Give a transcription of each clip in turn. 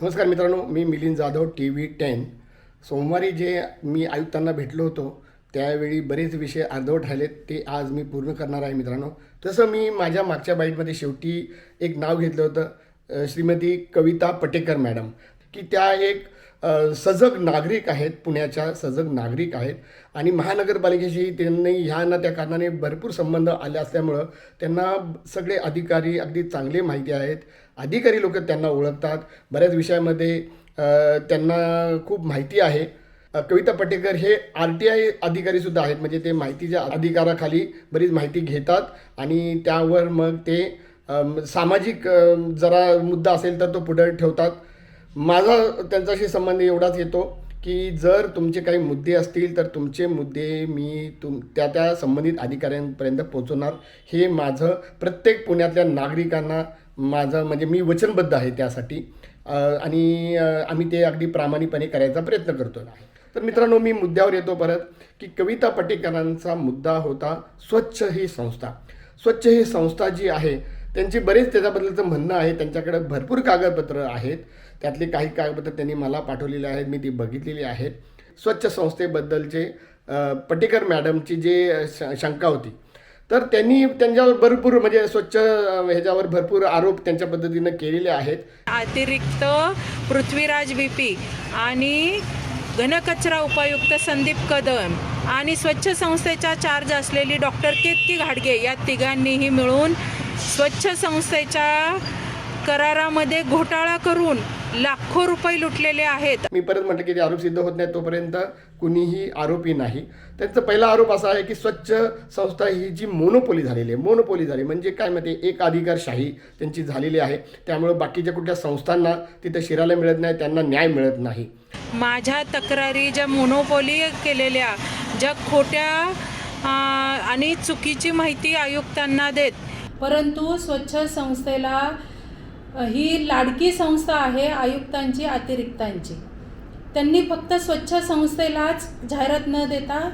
नमस्कार मित्रांनो मी Milind Jadhav T V ten. सोमवारी जे मी आयुक्तांना भेटलो होतो त्यावेळी बरेच विषय अर्धवट राहिलेत ते आज मी पूर्ण करणार आहे मित्रांनो. तसं मी माझ्या मागच्या बाईटमध्ये शेवटी एक नाव घेतलं होतं श्रीमती कविता पटेकर मॅडम. की त्या एक सजग नागरिक आहेत पुण्याच्या सजग नागरिक आहेत. आणि महानगरपालिकेशी त्यांनी ह्या ना त्या कारणाने भरपूर संबंध आले असल्यामुळं त्यांना सगळे अधिकारी अगदी चांगले माहिती आहेत. अधिकारी लोक त्यांना ओळखतात. बऱ्याच विषयामध्ये त्यांना खूप माहिती आहे. कविता पटेकर हे आर टी आय अधिकारीसुद्धा आहेत. म्हणजे ते माहितीच्या अधिकाराखाली बरीच माहिती घेतात आणि त्यावर मग ते सामाजिक जरा मुद्दा असेल तर तो पुढे ठेवतात. माझा त्यांच्याशी संबंध एवढाच येतो की जर तुमचे काही मुद्दे असतील तर तुमचे मुद्दे मी तुम त्या त्या संबंधित अधिकाऱ्यांपर्यंत पोहोचवणार. हे माझं प्रत्येक पुण्यातल्या नागरिकांना माझं म्हणजे मी वचनबद्ध आहे त्यासाठी. आणि आम्ही ते अगदी प्रामाणिकपणे करायचा प्रयत्न करतो. तर मित्रांनो मी मुद्द्यावर येतो परत की कविता पटेकरांचा मुद्दा होता स्वच्छ ही संस्था. स्वच्छ ही संस्था जी आहे त्यांची बरेच त्याच्याबद्दलचं म्हणणं आहे त्यांच्याकडे भरपूर कागदपत्र आहेत. त्यातले काही कागदपत्र त्यांनी मला पाठवलेले आहेत मी ती बघितलेली आहेत. स्वच्छ संस्थेबद्दलचे पटेकर मॅडमची जे श शंका होती तर त्यांनी त्यांच्यावर भरपूर म्हणजे स्वच्छ ह्याच्यावर भरपूर आरोप त्यांच्या पद्धतीनं केलेले आहेत. अतिरिक्त पृथ्वीराज बीपी आणि घनकचरा उपायुक्त संदीप कदम आणि स्वच्छ संस्थेच्या चार्ज असलेली डॉक्टर केतकी घाडगे या तिघांनीही मिळून स्वच्छ संस्थेच्या करारामध्ये घोटाळा करून लाखो रुपये लुटलेले आहेत. मी परत म्हटलं की ते आरोप सिद्ध होत नाही तोपर्यंत कुणीही आरोपी नाही. त्यांचा पहिला आरोप असा आहे की स्वच्छ संस्था ही जी मोनोपोली झालेली आहे मोनोपोली झाली म्हणजे काय माहिती एक अधिकारशाही त्यांची झालेली आहे. त्यामुळं बाकीच्या कुठल्या संस्थांना तिथं शिरायला मिळत नाही त्यांना न्याय मिळत नाही. माझ्या तक्रारी ज्या मोनोपोली केलेल्या ज्या खोट्या आणि चुकीची माहिती आयुक्तांना देत. परंतु स्वच्छ संस्थेला ही लाडकी संस्था आहे आयुक्तांची अतिरिक्तांची. त्यांनी फक्त स्वच्छ संस्थेलाच जाहिरात न देता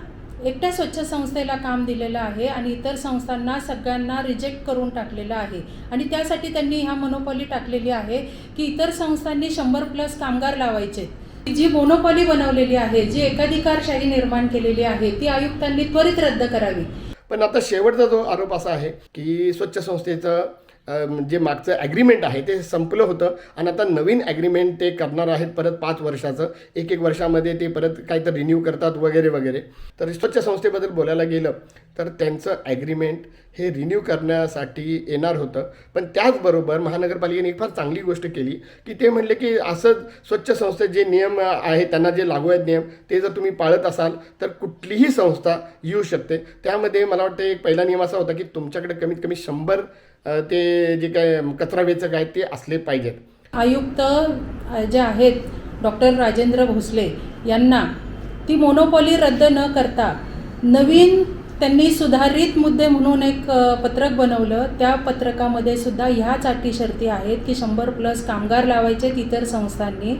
एकट्या स्वच्छ संस्थेला काम दिलेलं आहे आणि इतर संस्थांना सगळ्यांना रिजेक्ट करून टाकलेलं आहे. आणि त्यासाठी त्यांनी ह्या मोनोपॉली टाकलेली आहे की इतर संस्थांनी शंभर प्लस कामगार लावायचे जी मोनोपॉली बनवलेली आहे जी एकाधिकारशाही निर्माण केलेली आहे ती आयुक्तांनी त्वरित रद्द करावी. पण आता शेवटचा जो आरोप असा आहे की स्वच्छ संस्थेचं जे मागचं ॲग्रीमेंट आहे ते संपलं होतं. आणि आता नवीन ॲग्रीमेंट ते करणार आहेत परत पाच वर्षाचं. एक एक वर्षामध्ये ते परत काहीतरी रिन्यू करतात वगैरे वगैरे. तर स्वच्छ संस्थेबद्दल बोलायला गेलं तर त्यांचं ॲग्रीमेंट हे रिन्यू करण्यासाठी येणार होतं. पण त्याचबरोबर महानगरपालिकेने एक फार चांगली गोष्ट केली की ते म्हणले की असं स्वच्छ संस्थेत जे नियम आहेत त्यांना जे लागू आहेत नियम ते जर तुम्ही पाळत असाल तर कुठलीही संस्था येऊ शकते. त्यामध्ये मला वाटतं एक पहिला नियम असा होता की तुमच्याकडे कमीत कमी शंभर ते जे काय कचरा वेचक आहेत ते असले पाहिजेत. आयुक्त जे आहेत डॉक्टर राजेंद्र भोसले यांना ती मोनोपॉली रद्द न करता नवीन त्यांनी सुधारित मुद्दे म्हणून एक पत्रक बनवलं. त्या पत्रकामध्ये सुद्धा ह्याच अटी शर्ती आहेत की शंभर प्लस कामगार लावायचे इतर संस्थांनी.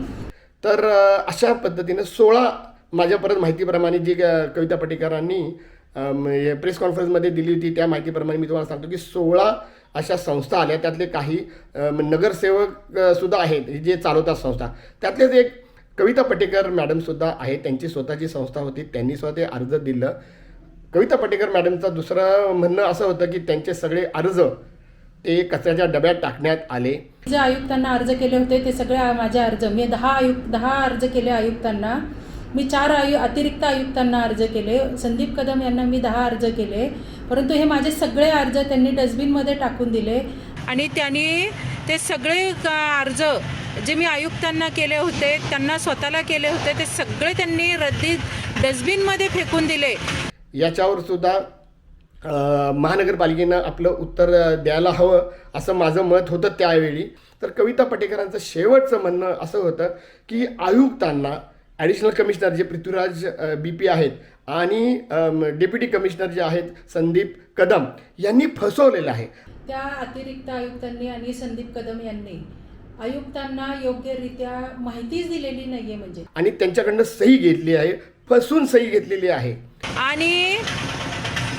तर अशा पद्धतीनं सोळा माझ्या परत माहितीप्रमाणे जी कविता पटेकरांनी प्रेस कॉन्फरन्समध्ये दिली होती त्या माहितीप्रमाणे मी तुम्हाला सांगतो की सोळा अशा संस्था आल्या. त्यातले काही नगरसेवक सुद्धा आहेत जे चालवतात संस्था. त्यातलेच एक कविता पटेकर मॅडमसुद्धा आहेत. त्यांची स्वतःची संस्था होती. त्यांनी स्वतः ते अर्ज दिलं. कविता पटेकर मॅडमचं दुसरं म्हणणं असं होतं की त्यांचे सगळे अर्ज ते कचऱ्याच्या डब्यात टाकण्यात आले. जे आयुक्तांना अर्ज केले होते ते सगळे माझे अर्ज मी दहा आयुक्त दहा अर्ज केले आयुक्तांना. मी चार आयु अतिरिक्त आयुक्तांना अर्ज केले. संदीप कदम यांना मी दहा अर्ज केले. परंतु हे माझे सगळे अर्ज त्यांनी डस्टबिनमध्ये टाकून दिले. आणि त्यांनी ते सगळे का- अर्ज जे मी आयुक्तांना केले होते त्यांना स्वतःला केले होते ते सगळे त्यांनी रद्दी डस्टबिनमध्ये फेकून दिले. याच्यावर सुद्धा महानगरपालिकेनं आपलं उत्तर द्यायला हवं असं माझं मत होतं त्यावेळी. तर कविता पटेकरांचं शेवटचं म्हणणं असं होतं की आयुक्तांना ॲडिशनल कमिशनर जे पृथ्वीराज बी पी आहेत आणि डेप्युटी कमिशनर जे आहेत संदीप कदम यांनी फसवलेलं आहे. त्या अतिरिक्त आयुक्तांनी आणि संदीप कदम यांनी आयुक्तांना योग्यरित्या माहितीच दिलेली नाहीये म्हणजे. आणि त्यांच्याकडनं सही घेतली आहे फसून सही घेतलेली आहे. आणि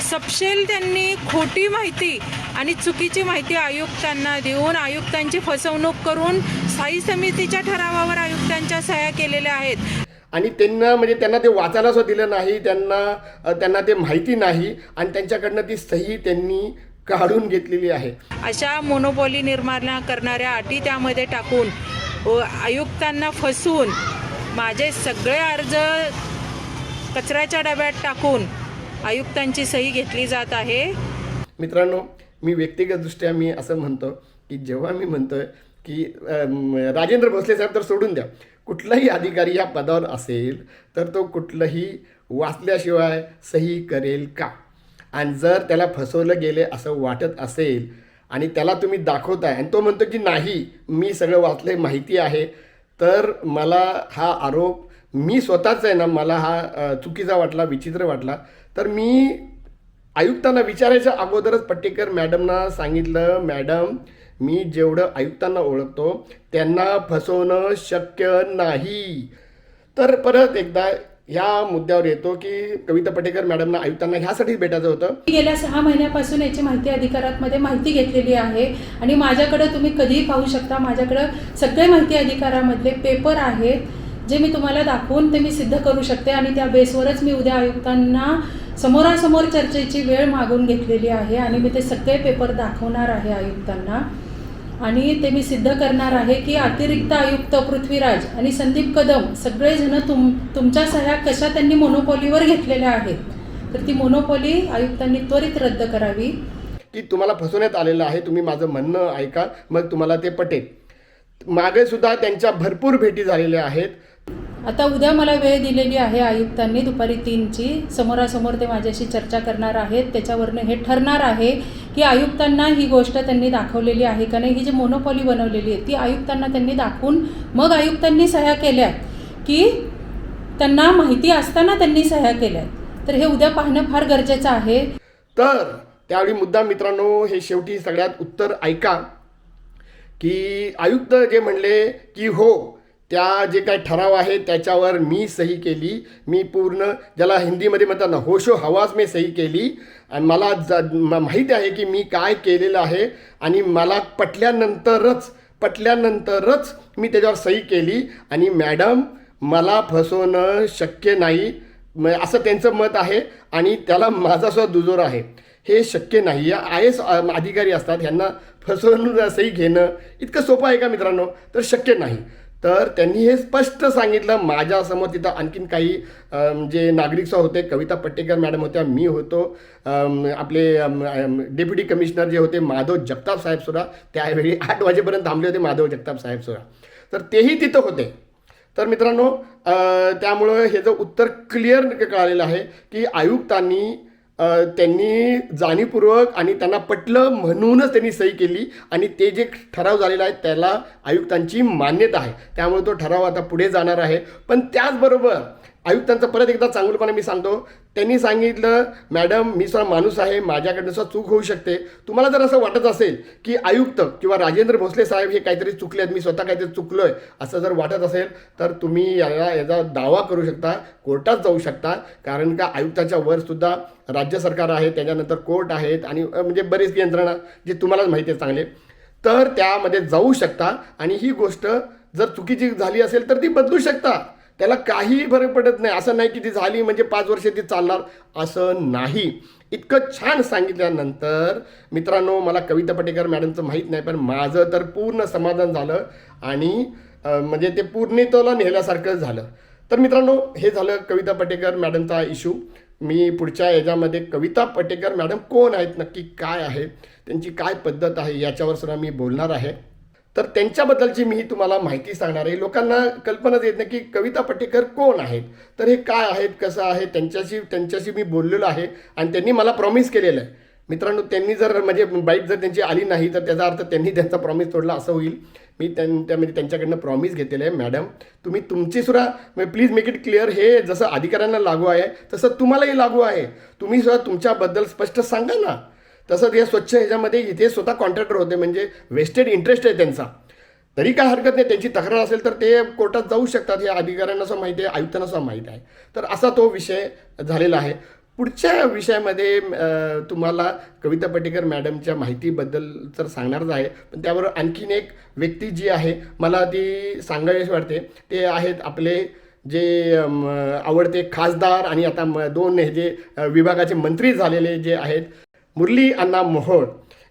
सपशेल त्यांनी खोटी माहिती आणि चुकीची माहिती आयुक्तांना देऊन आयुक्तांची फसवणूक करून स्थायी समितीच्या ठरावावर आयुक्तांच्या सह्या केलेल्या आहेत. आणि त्यांना म्हणजे त्यांना ते वाचायला सुद्धा दिलं नाही त्यांना त्यांना ते माहिती नाही आणि त्यांच्याकडनं ती सही त्यांनी काढून घेतलेली आहे. अशा मोनोपॉली निर्माण करणाऱ्या अटी त्यामध्ये टाकून व आयुक्तांना फसवून माझे सगळे अर्ज कचऱ्याच्या डब्यात टाकून आयुक्तांची सही घेतली जात आहे. मित्रांनो मी व्यक्तिगतदृष्ट्या मी असं म्हणतो की जेव्हा मी म्हणतो की राजेंद्र भोसले साहेब तर सोडून द्या. कुठलाही अधिकारी या पदावर असेल तर तो कुठलंही वाचल्याशिवाय सही करेल का? आणि जर त्याला फसवलं गेले असं वाटत असेल आणि त्याला तुम्ही दाखवताय आणि तो म्हणतो की नाही मी सगळं वाचलं माहिती आहे तर मला हा आरोप मी स्वतःच आहे ना मला हा चुकीचा वाटला विचित्र वाटला तर मी आयुक्तांना विचारायच्या अगोदरच पट्टेकर मॅडमना सांगितलं मॅडम मी जेवढं आयुक्तांना ओळखतो त्यांना फसवणं शक्य नाही. तर परत एकदा ह्या मुद्द्यावर येतो की कविता पटेकर मॅडमना आयुक्तांना ह्यासाठी भेटायचं होतं. मी गेल्या सहा महिन्यापासून याची माहिती अधिकारातमध्ये माहिती घेतलेली आहे आणि माझ्याकडं तुम्ही कधीही पाहू शकता. माझ्याकडं सगळे माहिती अधिकारामधले पेपर आहेत जे मी तुम्हाला दाखवून ते मी सिद्ध करू शकते आणि त्या बेसवरच मी उद्या आयुक्तांना समोरासमोर चर्चेची वेळ मागून घेतलेली आहे आणि मी ते सगळे पेपर दाखवणार आहे आयुक्तांना. आणि ते मी सिद्ध करणार आहे की अतिरिक्त आयुक्त पृथ्वीराज आणि संदीप कदम सगळेजण तुम तुमच्या सह्या कशा त्यांनी मोनोपॉलीवर घेतलेल्या आहेत? तर ती मोनोपॉली आयुक्तांनी त्वरित रद्द करावी. की तुम्हाला फसवण्यात आलेलं आहे तुम्ही माझं म्हणणं ऐका मग तुम्हाला ते पटेल. मागे सुद्धा त्यांच्या भरपूर भेटी झालेल्या आहेत. आता उद्या मला वेळ दिलेली आहे आयुक्तांनी. दुपारी तीनची. समोरासमोर ते माझ्याशी चर्चा करणार आहेत. त्याच्यावरनं हे ठरणार आहे की आयुक्तांना ही गोष्ट त्यांनी दाखवलेली आहे का नाही. ही जी मोनोपॉली बनवलेली आहे ती आयुक्तांना त्यांनी दाखवून मग आयुक्तांनी सह्या केल्या की त्यांना माहिती असताना त्यांनी सह्या केल्या. तर हे उद्या पाहणं फार गरजेचं आहे. तर त्यावेळी मुद्दा मित्रांनो हे शेवटी सगळ्यात उत्तर ऐका की आयुक्त जे म्हणले की हो त्या जे काय ठराव आहे त्याच्यावर मी सही केली. मी पूर्ण ज्याला हिंदीमध्ये म्हणतात ना होशो हवास मी सही केली. आणि मला ज माहीत माहिती आहे की मी काय केलेलं आहे आणि मला पटल्यानंतरच पटल्यानंतरच मी त्याच्यावर सही केली. आणि मॅडम मला फसवणं शक्य नाही. असं त्यांचं मत आहे आणि त्याला माझासुद्धा दुजोर आहे. हे शक्य नाही. या आय एस अधिकारी असतात ह्यांना फसवणूक सही घेणं इतकं सोपं आहे का मित्रांनो? तर शक्य नाही. तर त्यांनी हे स्पष्ट सांगितलं. माझ्यासमोर तिथं आणखीन काही जे नागरिक होते कविता पट्टेकर मॅडम होत्या मी होतो आपले डेप्युटी कमिशनर जे होते माधव जगताप साहेब सुद्धा त्यावेळी आठ वाजेपर्यंत थांबले होते माधव जगताप साहेब सुद्धा. तर तेही तिथं होते. तर मित्रांनो त्यामुळं हे जो उत्तर क्लिअर कळालेलं आहे की आयुक्तांनी त्यांनी जाणीवपूर्वक आणि त्यांना पटलं म्हणूनच त्यांनी सही केली आणि ते जे ठराव झालेला आहे त्याला आयुक्तांची मान्यता आहे. त्यामुळे तो ठराव आता पुढे जाणार आहे. पण त्याचबरोबर आयुक्तांचं परत एकदा चांगलपणे मी सांगतो. त्यांनी सांगितलं मॅडम मी सुद्धा माणूस आहे माझ्याकडनं सुद्धा चूक होऊ शकते. तुम्हाला जर असं वाटत असेल की आयुक्त किंवा राजेंद्र भोसले साहेब हे काहीतरी चुकले आहेत मी स्वतः काहीतरी चुकलो आहे असं जर वाटत असेल तर तुम्ही याला याचा दावा करू शकता कोर्टात जाऊ शकता कारण का आयुक्ताच्या वर सुद्धा राज्य सरकार आहे त्याच्यानंतर कोर्ट आहेत आणि म्हणजे बरीच यंत्रणा जे तुम्हालाच माहिती आहे चांगले. तर त्यामध्ये जाऊ शकता आणि ही गोष्ट जर चुकीची झाली असेल तर ती बदलू शकता. त्याला काहीही फरक पडत नाही. असं नाही की ती झाली म्हणजे पाच वर्ष ती चालणार. असं नाही. इतकं छान सांगितल्यानंतर मित्रांनो मला कविता पटेकर मॅडमचं माहीत नाही पण माझं तर पूर्ण समाधान झालं आणि म्हणजे ते पूर्णत्वाला नेल्यासारखं झालं. तर मित्रांनो हे झालं कविता पटेकर मॅडमचा इशू. मी पुढच्या याच्यामध्ये कविता पटेकर मॅडम कोण आहेत नक्की काय आहे त्यांची काय पद्धत आहे याच्यावर सुद्धा मी बोलणार आहे. तर त्यांच्याबद्दलची मी तुम्हाला माहिती सांगणार आहे. लोकांना कल्पनाच येत नाही की कविता पटेकर कोण आहेत? तर हे काय आहेत? कसं आहे? त्यांच्याशी त्यांच्याशी मी बोललेलो आहे आणि त्यांनी मला प्रॉमिस केलेलं आहे. मित्रांनो त्यांनी जर म्हणजे बाईट जर त्यांची आली नाही तर त्याचा अर्थ त्यांनी त्यांचा प्रॉमिस तोडला असं होईल. मी त्यां त्यामध्ये म्हणजे त्यांच्याकडनं प्रॉमिस घेतलेलं आहे मॅडम तुम्ही तुमची सुद्धा प्लीज मेक इट क्लिअर हे जसं अधिकाऱ्यांना लागू आहे तसं तुम्हालाही लागू आहे. तुम्ही सुद्धा तुमच्याबद्दल स्पष्ट सांगा ना. तसंच या स्वच्छ ह्याच्यामध्ये इथे स्वतः कॉन्ट्रॅक्टर होते म्हणजे वेस्टेड इंटरेस्ट आहे त्यांचा. तरी काय हरकत नाही त्यांची तक्रार असेल तर ते कोर्टात जाऊ शकतात हे अधिकाऱ्यांना सुद्धा माहिती आहे आयुक्तांना सुद्धा माहीत आहे. तर असा तो विषय झालेला आहे. पुढच्या विषयामध्ये तुम्हाला कविता पटेकर मॅडमच्या माहितीबद्दल तर सांगणारच आहे पण त्याबरोबर आणखीन एक व्यक्ती जी आहे मला ती सांगावीशी वाटते. ते आहेत आपले जे आवडते खासदार आणि आता म दोन हे जे विभागाचे मंत्री झालेले जे आहेत मुरली अण्णा मोहोळ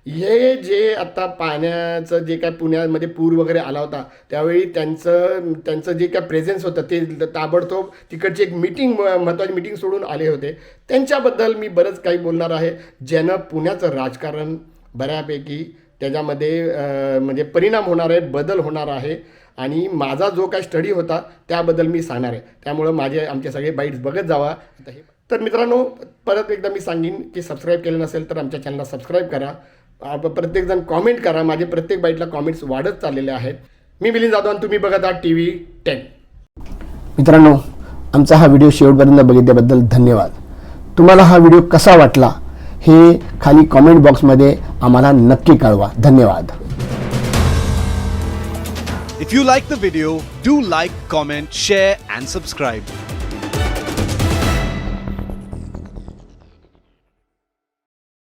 हे जे आता पाण्याचं जे काय पुण्यामध्ये पूर वगैरे आला होता त्यावेळी त्यांचं त्यांचं जे काय प्रेझेन्स होतं ते ताबडतोब तिकडची एक मीटिंग महत्त्वाची मीटिंग सोडून आले होते. त्यांच्याबद्दल मी बरंच काही बोलणार आहे. ज्यानं पुण्याचं राजकारण बऱ्यापैकी त्याच्यामध्ये म्हणजे परिणाम होणार आहे बदल होणार आहे. आणि माझा जो काय स्टडी होता त्याबद्दल मी सांगणार आहे. त्यामुळं माझे आमचे सगळे बाईट्स बघत जावा. आता हे तर मित्रांनो परत एकदा मी सांगेन की सबस्क्राईब केलं नसेल तर आमच्या चॅनलला सबस्क्राईब करा. आप- प्रत्येकजण कॉमेंट करा. माझे प्रत्येक बाईटला कॉमेंट्स वाढत चाललेले आहेत. मी मिलिंद जाधव आणि तुम्ही बघत आहात टी व्ही टेन मित्रांनो आमचा हा व्हिडिओ शेवटपर्यंत बघितल्याबद्दल धन्यवाद. तुम्हाला हा व्हिडिओ कसा वाटला हे खाली कॉमेंट बॉक्समध्ये आम्हाला नक्की कळवा. धन्यवाद. If you like the video, do like, comment, share, and subscribe.